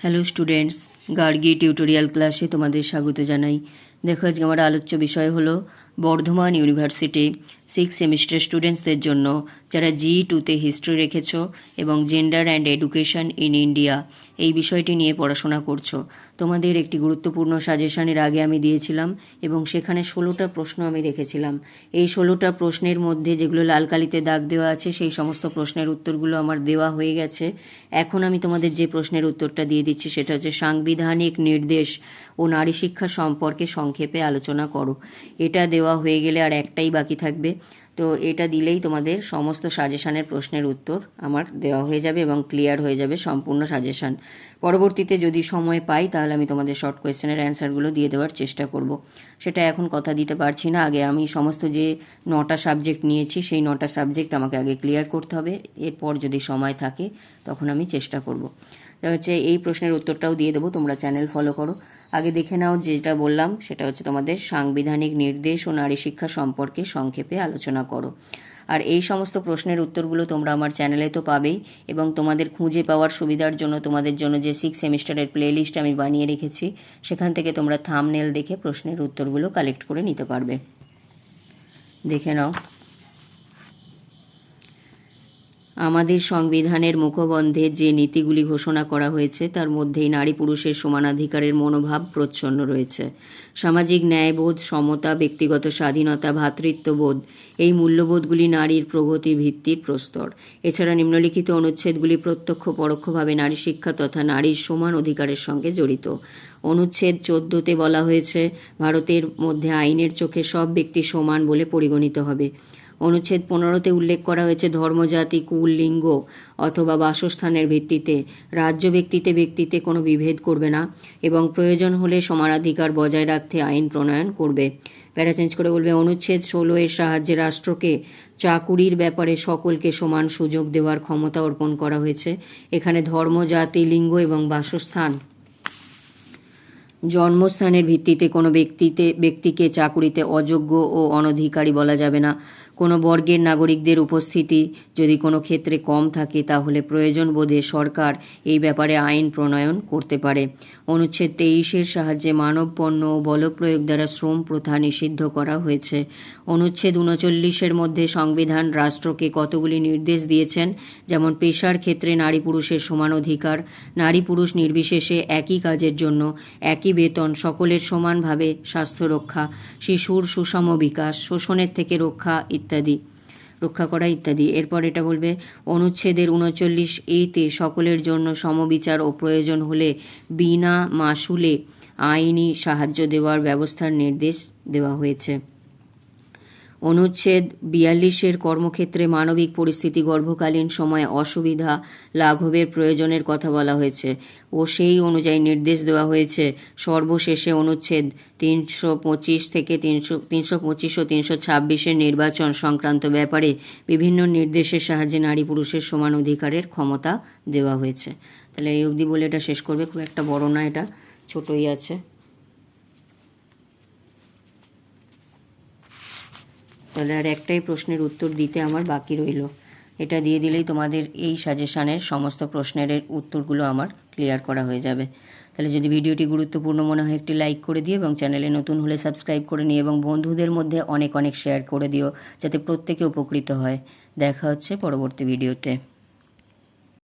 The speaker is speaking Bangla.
হ্যালো স্টুডেন্টস গার্গি টিউটোরিয়াল ক্লাসে তোমাদের স্বাগত জানাই। দেখো, আজকে আমার আলোচ্য বিষয় হলো বর্ধমান ইউনিভার্সিটি সিক্স সেমিস্টার স্টুডেন্টসদের জন্য, যারা জি টুতে হিস্ট্রি রেখেছো এবং gender and education in India এই বিষয়টি নিয়ে পড়াশোনা করছ। তোমাদের একটি গুরুত্বপূর্ণ সাজেশনের আগে আমি দিয়েছিলাম এবং সেখানে ষোলোটা প্রশ্ন আমি রেখেছিলাম। এই ষোলোটা প্রশ্নের মধ্যে যেগুলো লাল কালিতে দাগ দেওয়া আছে, সেই সমস্ত প্রশ্নের উত্তরগুলো আমার দেওয়া হয়ে গেছে। এখন আমি তোমাদের যে প্রশ্নের উত্তরটা দিয়ে দিচ্ছি, সেটা হচ্ছে সাংবিধানিক নির্দেশ ও নারী শিক্ষা সম্পর্কে সংক্ষেপে আলোচনা করো। এটা দেওয়া হয়ে গেলে আর একটাই বাকি থাকবে। তো এটা দিলেই তোমাদের সমস্ত সাজেশানের প্রশ্নের উত্তর আমার দেওয়া হয়ে যাবে এবং ক্লিয়ার হয়ে যাবে সম্পূর্ণ সাজেশান। পরবর্তীতে যদি সময় পাই, তাহলে আমি তোমাদের শর্ট কোয়েশ্চেনের অ্যান্সারগুলো দিয়ে দেওয়ার চেষ্টা করব। সেটা এখন কথা দিতে পারছি না। আগে আমি সমস্ত যে নটা সাবজেক্ট নিয়েছি, সেই নটা সাবজেক্ট আমাকে আগে ক্লিয়ার করতে হবে। এরপর যদি সময় থাকে, তখন আমি চেষ্টা করব। তা হচ্ছে এই প্রশ্নের উত্তরটাও দিয়ে দেবো। তোমরা চ্যানেল ফলো করো। আগে দেখে নাও যেটা বললাম, সেটা হচ্ছে তোমাদের সাংবিধানিক নির্দেশ ও নারী শিক্ষা সম্পর্কে সংক্ষেপে আলোচনা করো। আর এই সমস্ত প্রশ্নের উত্তরগুলো তোমরা আমার চ্যানেলে তো পাবেই এবং তোমাদের খুঁজে পাওয়ার সুবিধার জন্য, তোমাদের জন্য যে সিক্স সেমিস্টারের প্লেলিস্ট আমি বানিয়ে রেখেছি, সেখান থেকে তোমরা থামনেল দেখে প্রশ্নের উত্তরগুলো কালেক্ট করে নিতে পারবে। দেখে নাও। আমাদের সংবিধানের মুখবন্ধে যে নীতিগুলি ঘোষণা করা হয়েছে, তার মধ্যেই নারী পুরুষের সমানাধিকারের মনোভাব প্রচ্ছন্ন রয়েছে। সামাজিক ন্যায়বোধ, সমতা, ব্যক্তিগত স্বাধীনতা, ভ্রাতৃত্ববোধ, এই মূল্যবোধগুলি নারীর প্রগতি ভিত্তির প্রস্তর। এছাড়া নিম্নলিখিত অনুচ্ছেদগুলি প্রত্যক্ষ পরোক্ষভাবে নারী শিক্ষা তথা নারীর সমান অধিকারের সঙ্গে জড়িত। অনুচ্ছেদ চোদ্দোতে বলা হয়েছে, ভারতের মধ্যে আইনের চোখে সব ব্যক্তি সমান বলে পরিগণিত হবে। অনুচ্ছেদ পনেরোতে উল্লেখ করা হয়েছে ধর্মজাতি কুল, লিঙ্গ অথবা বাসস্থানের ভিত্তিতে। রাজ্য ব্যক্তিতে ব্যক্তিতে কোনো বিভেদ করবে না এবং প্রয়োজন হলে সমানাধিকার বজায় রাখতে আইন প্রণয়ন করবে। প্যারা চেঞ্জ করে বলবে, অনুচ্ছেদ ষোলো এর সাহায্যে রাষ্ট্রকে চাকুরির ব্যাপারে সকলকে সমান সুযোগ দেওয়ার ক্ষমতা অর্পণ করা হয়েছে। এখানে ধর্ম, জাতি, লিঙ্গ এবং বাসস্থান জন্মস্থানের ভিত্তিতে কোনো ব্যক্তিতে, ব্যক্তিকে চাকুরিতে অযোগ্য ও অনধিকারী বলা যাবে না। কোনো বর্গের নাগরিকদের উপস্থিতি যদি কোনো ক্ষেত্রে কম থাকে, তাহলে প্রয়োজন বোধে সরকার এই ব্যাপারে আইন প্রণয়ন করতে পারে। অনুচ্ছেদ তেইশের সাহায্যে মানব পণ্য ও বলপ্রয়োগ দ্বারা শ্রম প্রথা নিষিদ্ধ করা হয়েছে। অনুচ্ছেদ উনচল্লিশের মধ্যে সংবিধান রাষ্ট্রকে কতগুলি নির্দেশ দিয়েছেন? যেমন পেশার ক্ষেত্রে নারী পুরুষের সমান অধিকার, নারী পুরুষ নির্বিশেষে একই কাজের জন্য একই বেতন, সকলের সমানভাবে স্বাস্থ্য রক্ষা, শিশুর সুষম বিকাশ, শোষণের থেকে রক্ষা ইত্যাদি রক্ষা করা ইত্যাদি। এরপর এটা বলবে, অনুচ্ছেদের উনচল্লিশ এতে সকলের জন্য সমবিচার ও প্রয়োজন হলে বিনা মাসুলে আইনি সাহায্য দেওয়ার ব্যবস্থার নির্দেশ দেওয়া হয়েছে। অনুচ্ছেদ বিয়াল্লিশের কর্মক্ষেত্রে মানবিক পরিস্থিতি গর্ভকালীন সময়ে অসুবিধা লাঘবের প্রয়োজনের কথা বলা হয়েছে ও সেই অনুযায়ী নির্দেশ দেওয়া হয়েছে। সর্বশেষে অনুচ্ছেদ তিনশো পঁচিশ থেকে তিনশো তিনশো পঁচিশ ও তিনশো ছাব্বিশের নির্বাচন সংক্রান্ত ব্যাপারে বিভিন্ন নির্দেশের সাহায্যে নারী পুরুষের সমান অধিকারের ক্ষমতা দেওয়া হয়েছে। তাহলে এই অবধি বলে এটা শেষ করবে। খুব একটা বড় না এটা, ছোটই আছে। তাহলে আর একটাই প্রশ্নের উত্তর দিতে আমার বাকি রইল। এটা দিয়ে দিলেই তোমাদের এই সাজেশানের সমস্ত প্রশ্নের উত্তরগুলো আমার ক্লিয়ার করা হয়ে যাবে। তাহলে যদি ভিডিওটি গুরুত্বপূর্ণ মনে হয়, একটি লাইক করে দিও এবং চ্যানেলে নতুন হলে সাবস্ক্রাইব করে নিও এবং বন্ধুদের মধ্যে অনেক অনেক শেয়ার করে দিও, যাতে প্রত্যেকে উপকৃত হয়। দেখা হচ্ছে পরবর্তী ভিডিওতে